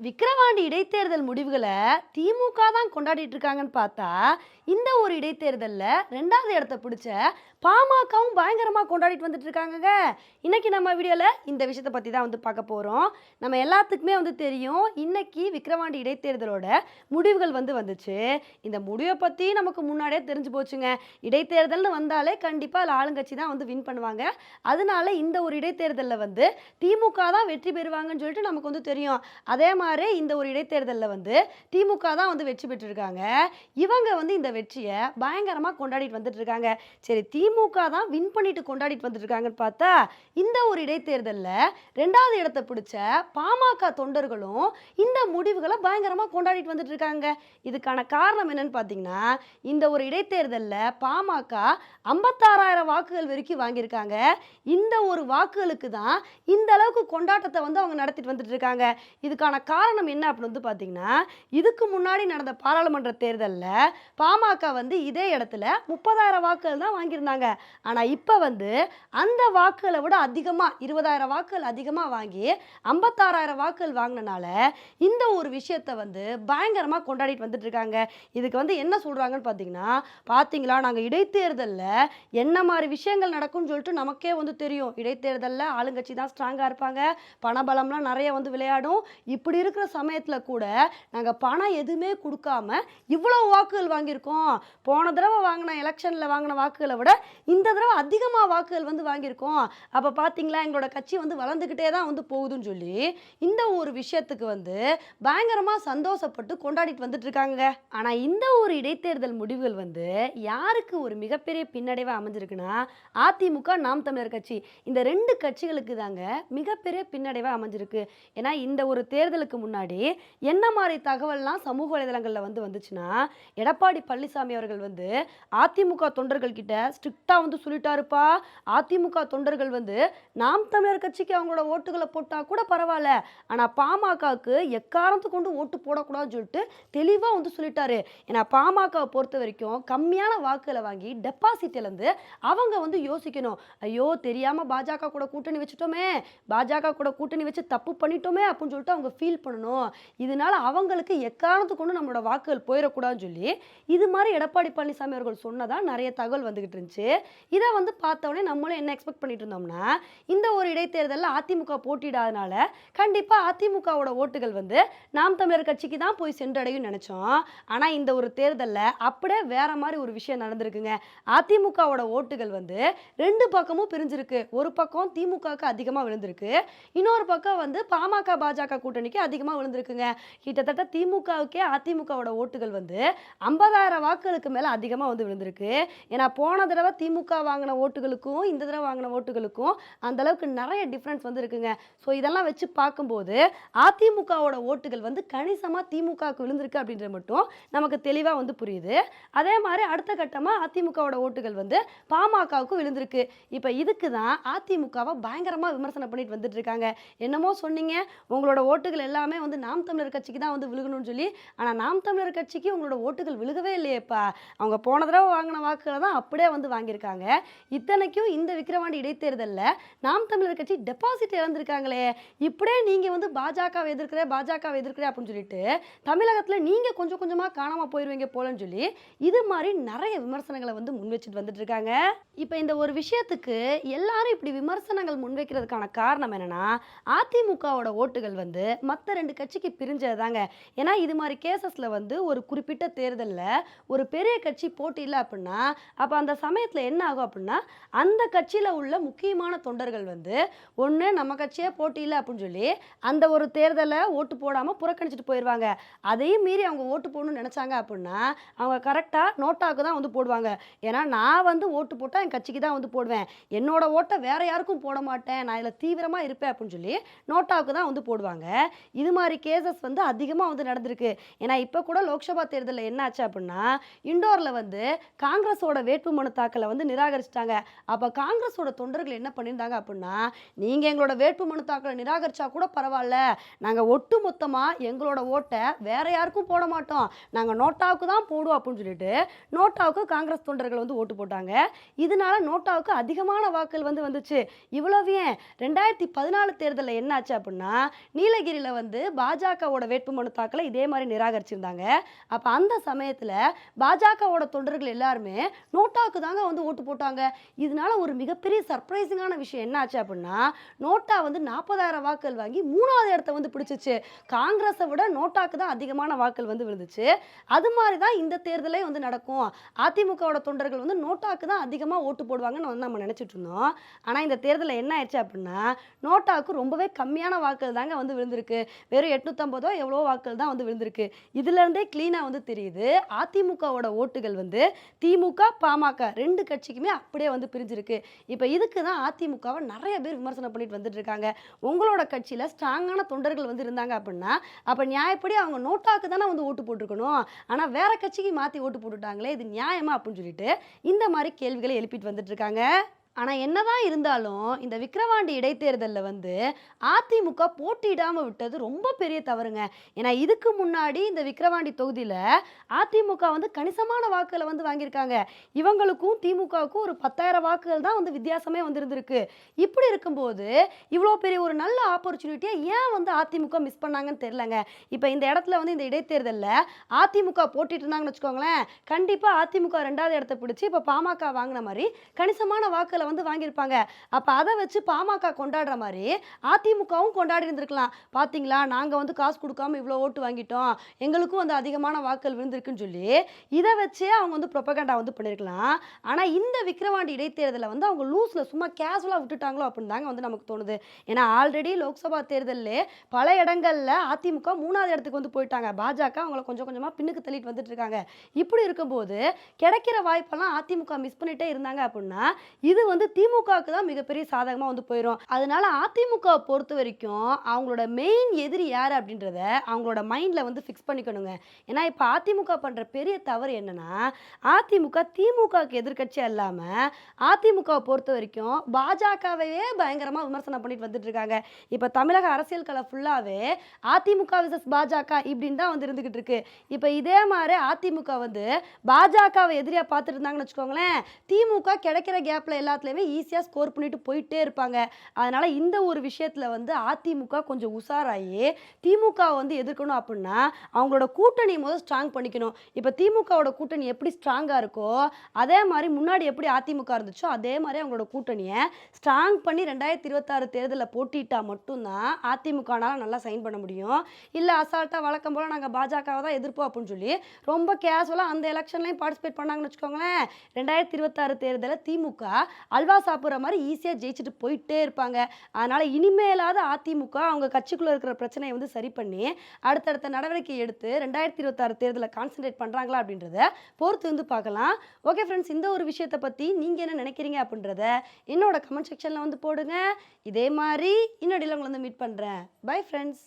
விக்கிரவாண்டி இடைத்தேர்தல் முடிவுகளை திமுக தான் கொண்டாடிட்டு இருக்காங்கன்னு பார்த்தா இந்த ஒரு இடைத்தேர்தலில் ரெண்டாவது இடத்த பிடிச்ச பாமகவும் பயங்கரமாக கொண்டாடிட்டு வந்துட்டு இருக்காங்கங்க இன்றைக்கி நம்ம வீடியோவில் இந்த விஷயத்தை பற்றி தான் வந்து பார்க்க போகிறோம் நம்ம எல்லாத்துக்குமே வந்து தெரியும் இன்றைக்கி விக்ரவாண்டி இடைத்தேர்தலோட முடிவுகள் வந்து வந்துச்சு. இந்த முடிவை பற்றி நமக்கு முன்னாடியே தெரிஞ்சு போச்சுங்க. இடைத்தேர்தல்னு வந்தாலே கண்டிப்பாக அதில் ஆளுங்கட்சி தான் வந்து வின் பண்ணுவாங்க. அதனால இந்த ஒரு இடைத்தேர்தலில் வந்து திமுக தான் வெற்றி பெறுவாங்கன்னு சொல்லிட்டு நமக்கு வந்து தெரியும். அதே மாதிரி இந்த ஒரு இடைத்தேர்தலில் வந்து திமுக தான் வந்து வெற்றி பெற்றிருக்காங்க. இவங்க வந்து இந்த வெற்றியை பயங்கரமாக கொண்டாடிட்டு வந்துட்டு இருக்காங்க சரி திமுக தான் வின் பண்ணிட்டு கொண்டாடிட்டு வந்துட்டு இருக்காங்கன்னு பார்த்தா இந்த ஒரு இடைத்தேர்தலில் ரெண்டாவது இடத்தை பிடிச்ச பாமக தொண்டர்களும் இந்த முடிவுகளை பயங்கரமாக கொண்டாடிட்டு வந்துட்டு இருக்காங்க இதுக்கான காரணம் என்னன்னு பார்த்தீங்கன்னா இந்த ஒரு இடைத்தேர்தலில் பாமக ஐம்பத்தாறாயிரம் வாக்குகள் வரைக்கும் வாங்கியிருக்காங்க. இந்த ஒரு வாக்குகளுக்கு தான் இந்த அளவுக்கு கொண்டாட்டத்தை வந்து அவங்க நடத்திட்டு வந்துட்டு இருக்காங்க இதுக்கான காரணம் என்ன அப்படின்னு வந்து பார்த்தீங்கன்னா இதுக்கு முன்னாடி நடந்த பாராளுமன்ற தேர்தலில் பாமக வந்து இதே இடத்துல முப்பதாயிரம் வாக்குகள் தான் வாங்கியிருந்தாங்க. ஆனால் இப்போ வந்து அந்த வாக்குகளை விட அதிகமாக இருபதாயிரம் வாக்குகள் அதிகமாக வாங்கி ஐம்பத்தாறாயிரம் வாக்குகள் வாங்கினனால இந்த ஒரு விஷயத்தை வந்து பயங்கரமாக கொண்டாடிட்டு வந்துட்டு இருக்காங்க இதுக்கு வந்து என்ன சொல்கிறாங்கன்னு பார்த்தீங்கன்னா பார்த்தீங்களா நாங்கள் இடைத்தேர்தலில் என்ன மாதிரி விஷயங்கள் நடக்கும்னு சொல்லிட்டு நமக்கே வந்து தெரியும். இடைத்தேர்தலில் ஆளுங்கட்சி தான் ஸ்ட்ராங்காக இருப்பாங்க. பணபலம்லாம் நிறைய வந்து விளையாடும். இப்படி இருக்கிற சமயத்தில் கூட நாங்கள் பணம் எதுவுமே கொடுக்காம இவ்வளோ வாக்குகள் வாங்கியிருக்கோம். போன தடவை வாங்கின எலெக்ஷனில் வாங்கின வாக்குகளை விட இந்த தடவை அதிகமாக வாக்குகள் வந்து வாங்கியிருக்கோம். அப்போ பார்த்தீங்களா எங்களோட கட்சி வந்து வளர்ந்துக்கிட்டே தான் வந்து போகுதுன்னு சொல்லி இந்த ஒரு விஷயத்துக்கு வந்து பயங்கரமாக சந்தோஷப்பட்டு கொண்டாடிட்டு வந்துட்டு இருக்காங்க. ஆனால் இந்த ஒரு இடைத்தேர்தல் முடிவுகள் வந்து யாருக்கு ஒரு மிகப்பெரிய பின்னடைவாக அமைஞ்சிருக்குன்னா அதிமுக நாம் தமிழர் கட்சி. இந்த ரெண்டு கட்சிகளுக்கு தாங்க மிகப்பெரிய பின்னடைவாக அமைஞ்சிருக்கு. ஏன்னா இந்த ஒரு தேர்தலுக்கு முன்னாடி என்ன மாதிரி தகவல்லாம் சமூக வலைதளங்களில் வந்து வந்துச்சுன்னா எடப்பாடி பழனிசாமி அவர்கள் வந்து அதிமுக தொண்டர்கள் கிட்ட ஸ்ட்ரிக்டாக வந்து சொல்லிட்டாருப்பா. அதிமுக தொண்டர்கள் வந்து நாம் தமிழர் கட்சிக்கு அவங்களோட ஓட்டுகளை போட்டால் கூட பரவாயில்ல. ஆனால் பாமகவுக்கு எக்காரணத்து கொண்டு ஓட்டு போடக்கூடாதுன்னு சொல்லிட்டு தெளிவாக வந்து சொல்லிட்டாரு. ஏன்னா பாமகவை பொறுத்த வரைக்கும் கம்மியான வாக்குகளை வாங்கி டெபாசிட் இழந்து அவங்க வந்து யோசிக்கணும். ஐயோ தெரியாமல் பாஜக கூட கூட்டணி வச்சுட்டோமே பாஜக கூட கூட்டணி வச்சு தப்பு பண்ணிட்டோமே அப்படின்னு சொல்லிட்டு அவங்க ஃபீல் பண்ணணும். இதனால அவங்களுக்கு எக்காரணத்து கொண்டு நம்மளோட வாக்குகள் போயிடக்கூடாதுன்னு சொல்லி இது மாதிரி எடப்பாடி பழனிசாமி அவர்கள் சொன்னதான் நிறைய தகவல் வந்துகிட்டு இருந்துச்சு. இதை வந்து பார்த்த நம்மளும் என்ன எக்ஸ்பெக்ட் பண்ணிட்டு இருந்தோம்னா இந்த ஒரு இடைத்தேர்தலில் அதிமுக போட்டியிடாதனால கண்டிப்பாக அதிமுகவோட ஓட்டுகள் வந்து நாம் தமிழர் கட்சிக்கு தான் போய் சென்றடையும் நினச்சோம். ஆனால் இந்த ஒரு தேர்தலில் அப்படியே வேற மாதிரி ஒரு விஷயம் நடந்திருக்குங்க. அதிமுகவோட ஓட்டுகள் வந்து ரெண்டு பக்கமும் பிரிஞ்சிருக்கு. ஒரு பக்கம் திமுகவுக்கு அதிகமாக விழுந்திருக்கு. இன்னொரு பக்கம் வந்து பாமக பாஜக கூட்டணிக்கு அதிகமாக விழுந்திருக்குங்க. கிட்டத்தட்ட திமுகவுக்கே அதிமுகவோட ஓட்டுகள் வந்து ஐம்பதாயிரம் வாக்குகளுக்கு மேலே அதிகமாக வந்து விழுந்திருக்கு. ஏன்னா போன தடவை திமுக வாங்கின ஓட்டுகளுக்கும் இந்த தடவை வாங்கின ஓட்டுகளுக்கும் அந்த அளவுக்கு நிறைய டிஃப்ரென்ஸ் வந்து இருக்குங்க ஸோ இதெல்லாம் வச்சு பார்க்கும்போது அதிமுகவோட ஓட்டுகள் வந்து கணிசமாக திமுகவுக்கு விழுந்திருக்கு அப்படின்றது மட்டும் நமக்கு தெளிவாக வந்து புரியுது. அதே மாதிரி அடுத்த கட்டமாக அதிமுகவோட ஓட்டுகள் வந்து பாமகவுக்கு விழுந்திருக்கு. இப்போ இதுக்கு தான் அதிமுகவை பயங்கரமாக விமர்சனம் பண்ணிட்டு வந்துட்டு இருக்காங்க. என்னமோ சொன்னீங்க உங்களோட ஓட்டுகள் எல்லாமே வந்து நாம் தமிழர் கட்சிக்கு தான் வந்து விழுகணும்னு சொல்லி. ஆனால் நாம் தமிழர் கட்சிக்கு உங்களோட ஓட்டுகள் விழுகவே இல்லையேப்பா. அவங்க போன தடவை வாங்கின வாக்குகளை தான் அப்படியே வந்து வாங்கியிருக்காங்க. இத்தனைக்கும் இந்த விக்கிரவாண்டி இடைத்தேர்தலில் நாம் தமிழர் கட்சி டெபாசிட் இழந்திருக்காங்களே. இப்படியே நீங்கள் வந்து பாஜகவை எதிர்க்கிற பாஜகவை எதிர்க்கிற அப்படின்னு சொல்லிட்டு தமிழகத்தில் நீங்கள் கொஞ்சம் கொஞ்சமாக காணாமல் போயிடுவீங்க போலன்னு சொல்லி இது மாதிரி நிறைய விமர்சனங்களை வந்து முன் வச்சுட்டு வந்துட்டு இருக்காங்க. இப்போ இந்த ஒரு விஷயத்துக்கு எல்லாரும் இப்படி விமர்சனங்கள் முன்வைக்கிறதுக்கான காரணம் என்னன்னா அதிமுகவோட ஓட்டுகள் வந்து மற்ற ரெண்டு கட்சிக்கு பிரிஞ்சது தாங்க ஏன்னா இது மாதிரி கேசஸில் வந்து ஒரு குறிப்பிட்ட தேர்தலில் ஒரு பெரிய கட்சி போட்டியில் அப்படின்னா அப்போ அந்த சமயத்தில் என்ன ஆகும் அப்படின்னா அந்த கட்சியில் உள்ள முக்கியமான தொண்டர்கள் வந்து ஒன்று நம்ம கட்சியே போட்டியில் அப்படின்னு சொல்லி அந்த ஒரு தேர்தலை ஓட்டு போடாமல் புறக்கணிச்சிட்டு போயிடுவாங்க அதையும் மீறி அவங்க ஓட்டு போடணும்னு நினச்சாங்க அப்படின்னா அவங்க கரெக்டாக நோட்டாவுக்கு தான் வந்து போடுவாங்க. ஏன்னா நான் வந்து ஓட்டு போட்டால் என் கட்சிக்கு தான் வந்து போடுவேன். என்னோட ஓட்டை வேற யாருக்கும் போட மாட்டேன். நான் இதில் தீவிரமாக இருப்பேன் அப்படின்னு சொல்லி நோட்டாவுக்கு தான் வந்து போடுவாங்க. இது மாதிரி கேசஸ் வந்து அதிகமாக வந்து நடந்திருக்கு. ஏன்னா இப்போ கூட லோக்சபா தேர்தலில் என்ன ஆச்சு அப்படின்னா இண்டோரில் வந்து காங்கிரஸோட வேட்புமனு தாக்கல் தாக்கலை வந்து நிராகரிச்சிட்டாங்க. அப்போ காங்கிரஸோட தொண்டர்கள் என்ன பண்ணியிருந்தாங்க அப்படின்னா நீங்கள் எங்களோட வேட்பு மனு தாக்கலை நிராகரிச்சா கூட பரவாயில்ல நாங்கள் ஒட்டு மொத்தமாக எங்களோட ஓட்டை வேற யாருக்கும் போட மாட்டோம். நாங்கள் நோட்டாவுக்கு தான் போடுவோம் அப்படின்னு சொல்லிட்டு நோட்டாவுக்கு காங்கிரஸ் தொண்டர்கள் வந்து ஓட்டு போட்டாங்க. இதனால நோட்டாவுக்கு அதிகமான வாக்கள் வந்து வந்துச்சு. இவ்வளவு ஏன்? ரெண்டாயிரத்தி பதினாலு தேர்தலில் என்னாச்சு அப்படின்னா நீலகிரியில் வந்து பாஜகவோட வேட்பு மனு தாக்கலை இதே மாதிரி நிராகரிச்சிருந்தாங்க. அப்போ அந்த சமயத்தில் பாஜகவோட தொண்டர்கள் எல்லாருமே நோட்டாவுக்கு தாங்க வந்து ஓட்டு போட்டாங்க. இதனால ஒரு மிகப்பெரிய சர்ப்ரைசிங்கான விஷயம் என்ன ஆச்சு அப்படின்னா நோட்டா வந்து நாற்பதாயிரம் வாக்குகள் வாங்கி மூணாவது இடத்த வந்து பிடிச்சிச்சு. காங்கிரஸை விட நோட்டாக்கு தான் அதிகமான வாக்கள் வந்து விழுந்துச்சு. அது மாதிரி தான் இந்த தேர்தலே வந்து நடக்கும். அதிமுகவோட தொண்டர்கள் வந்து நோட்டாக்கு தான் அதிகமாக ஓட்டு போடுவாங்கன்னு வந்து நம்ம நினச்சிட்டு இருந்தோம். ஆனால் இந்த தேர்தலில் என்ன ஆயிடுச்சு அப்படின்னா நோட்டாவுக்கு ரொம்பவே கம்மியான வாக்குகள் தாங்க வந்து விழுந்திருக்கு. வெறும் எட்நூற்றம்பதோ எவ்வளோ வாக்குகள் தான் வந்து விழுந்திருக்கு. இதுலேருந்தே க்ளீனாக வந்து தெரியுது. அதிமுகவோட ஓட்டுகள் வந்து திமுக பாமக ரெண்டு கட்சிக்குமே அப்படியே வந்து பிரிஞ்சிருக்கு. இப்போ இதுக்கு தான் அதிமுகவை நிறைய பேர் விமர்சனம் பண்ணிட்டு வந்துட்டு இருக்காங்க உங்களோட கட்சியில் ஸ்ட்ராங்கான தொண்டர்கள் வந்து இருந்தாங்க அப்படின்னா அப்போ நியாயப்படி அவங்க நோட்டாக்கு தானே வந்து ஓட்டு போட்டிருக்கணும். ஆனால் வேற கட்சிக்கு மாற்றி ஓட்டு போட்டுட்டாங்களே இது நியாயமா அப்படின்னு சொல்லிட்டு இந்த மாதிரி கேள்விகளை எழுப்பிட்டு வந்துட்டு இருக்காங்க ஆனால் என்னதான் இருந்தாலும் இந்த விக்கிரவாண்டி இடைத்தேர்தலில் வந்து அதிமுக போட்டியிடாமல் விட்டது ரொம்ப பெரிய தவறுங்க. ஏன்னா இதுக்கு முன்னாடி இந்த விக்கிரவாண்டி தொகுதியில் அதிமுக வந்து கணிசமான வாக்குகளை வந்து வாங்கியிருக்காங்க. இவங்களுக்கும் திமுகவுக்கும் ஒரு பத்தாயிரம் வாக்குகள் தான் வந்து வித்தியாசமே வந்திருந்திருக்கு. இப்படி இருக்கும்போது இவ்வளோ பெரிய ஒரு நல்ல ஆப்பர்ச்சுனிட்டியை ஏன் வந்து அதிமுக மிஸ் பண்ணாங்கன்னு தெரிலங்க இப்போ இந்த இடத்துல வந்து இந்த இடைத்தேர்தலில் அதிமுக போட்டிட்டு இருந்தாங்கன்னு வச்சுக்கோங்களேன் கண்டிப்பாக அதிமுக ரெண்டாவது இடத்த பிடிச்சி இப்போ பாமக வாங்கின மாதிரி கணிசமான வாக்குகளை வந்து வாங்கியிருப்பாங்க. அப்போ அதை வச்சு பாமக கொண்டாடுற மாதிரி அதிமுகவும் கொண்டாடி இருந்திருக்கலாம். பார்த்தீங்களா நாங்கள் வந்து காசு கொடுக்காம இவ்வளோ ஓட்டு வாங்கிட்டோம். எங்களுக்கும் வந்து அதிகமான வாக்குகள் விழுந்திருக்குன்னு சொல்லி இதை வச்சே அவங்க வந்து ப்ரொபகண்டா வந்து பண்ணியிருக்கலாம் ஆனால் இந்த விக்ரவாண்டி இடைத்தேர்தலை வந்து அவங்க லூஸில் சும்மா கேஷுவலாக விட்டுட்டாங்களோ அப்படின்னு தாங்க வந்து நமக்கு தோணுது. ஏன்னா ஆல்ரெடி லோக்சபா தேர்தலில் பல இடங்களில் அதிமுக மூணாவது இடத்துக்கு வந்து போயிட்டாங்க. பாஜக அவங்கள கொஞ்சம் கொஞ்சமாக பின்னுக்கு தள்ளிட்டு வந்துட்டு இருக்காங்க. இப்படி இருக்கும்போது கிடைக்கிற வாய்ப்பெல்லாம் அதிமுக மிஸ் பண்ணிட்டே இருந்தாங்க அப்படின்னா இது வந்து வந்து திமுகவுக்கு தான் மிகப்பெரிய சாதகமாக வந்து போயிடும் அதனால அதிமுக பொறுத்த வரைக்கும் அவங்களோட மெயின் எதிரி யார் அப்படின்றத அவங்களோட மைண்டில் வந்து ஃபிக்ஸ் பண்ணிக்கணுங்க. ஏன்னா இப்போ அதிமுக பண்ணுற பெரிய தவறு என்னன்னா அதிமுக திமுகவுக்கு எதிர்கட்சியாக இல்லாமல் அதிமுகவை பொறுத்த வரைக்கும் பாஜகவையே பயங்கரமாக விமர்சனம் பண்ணிட்டு வந்துட்டு இருக்காங்க. இப்போ தமிழக அரசியல் கலை ஃபுல்லாகவே அதிமுக விசஸ் பாஜக இப்படின்னு தான் வந்து இருந்துக்கிட்டு இருக்கு. இப்போ இதே மாதிரி அதிமுக வந்து பாஜகவை எதிரியாக பார்த்துட்டு இருந்தாங்கன்னு வச்சுக்கோங்களேன் திமுக கிடைக்கிற கேப்பில் எல்லாத்துலேயுமே ஈஸியாக ஸ்கோர் பண்ணிட்டு போயிட்டே இருப்பாங்க. அதனால் இந்த ஒரு விஷயத்தில் வந்து அதிமுக கொஞ்சம் உஷாராகி திமுக வந்து எதிர்க்கணும் அப்படின்னா அவங்களோட கூட்டணி முதல் ஸ்ட்ராங் பண்ணிக்கணும். இப்போ திமுகவோட கூட்டணி எப்படி ஸ்ட்ராங்காக இருக்கோ அதே மாதிரி முன்னாடி எப்படி அதிமுக இருந்துச்சோ அதே மாதிரி அவங்களோட கூட்டணியை ஸ்ட்ராங் பண்ணி ரெண்டாயிரத்தி இருபத்தாறு தேர்தலில் போட்டிட்டால் மட்டும்தான் அதிமுகனால் நல்லா சைன் பண்ண முடியும். இல்லை அசால்ட்டாக வழக்கம் போல் நாங்கள் பாஜகவை தான் எதிர்ப்போம் அப்படின்னு சொல்லி ரொம்ப கேஷுவலாக அந்த எலெக்ஷன்லையும் பார்ட்டிசிபேட் பண்ணாங்கன்னு வச்சுக்கோங்களேன். ரெண்டாயிரத்தி இருபத்தாறு தேர்தலில் திமுக அல்வா சாப்பிட்ற மாதிரி ஈஸியாக ஜெயிச்சுட்டு போயிட்டே இருப்பாங்க. அதனால் இனிமேலாவது அதிமுக அவங்க கட்சிக்குள்ளே இருக்கிற பிரச்சனையை வந்து சரி பண்ணி அடுத்தடுத்த நடவடிக்கை எடுத்து ரெண்டாயிரத்தி இருபத்தாறு தேர்தலில் கான்சன்ட்ரேட் பண்ணுறாங்களா அப்படின்றத பொறுத்து வந்து பார்க்கலாம். ஓகே ஃப்ரெண்ட்ஸ் இந்த ஒரு விஷயத்தை பற்றி நீங்கள் என்ன நினைக்கிறீங்க அப்படின்றத என்னோட கமெண்ட் செக்ஷனில் வந்து போடுங்க. இதே மாதிரி இன்னடியில் உங்களை வந்து மீட் பண்ணுறேன் பை ஃப்ரெண்ட்ஸ்